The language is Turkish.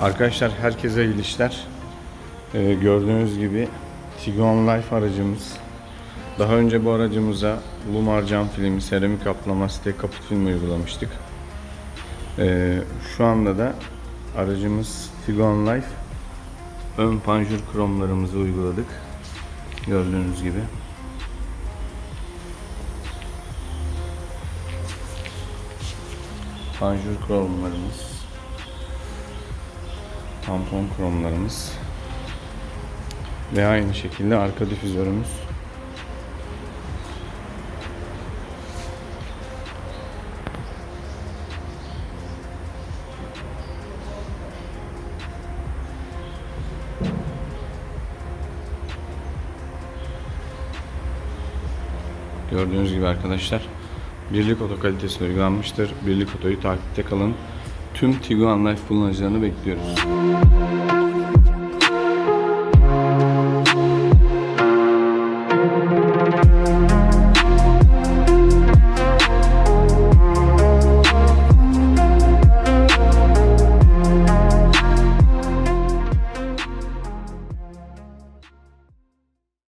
Arkadaşlar herkese iyi işler. Ee, gördüğünüz gibi Tiguan Life aracımız. Daha önce bu aracımıza Lumar cam filmi, seramik kaplama, stek kaput filmi uygulamıştık. Ee, şu anda da aracımız Tiguan Life ön panjur kromlarımızı uyguladık. Gördüğünüz gibi. Panjur kromlarımız tampon kromlarımız ve aynı şekilde arka difüzörümüz. Gördüğünüz gibi arkadaşlar birlik oto kalitesi uygulanmıştır. Birlik otoyu takipte kalın. Tüm Tiguan Life kullanıcılarını bekliyoruz.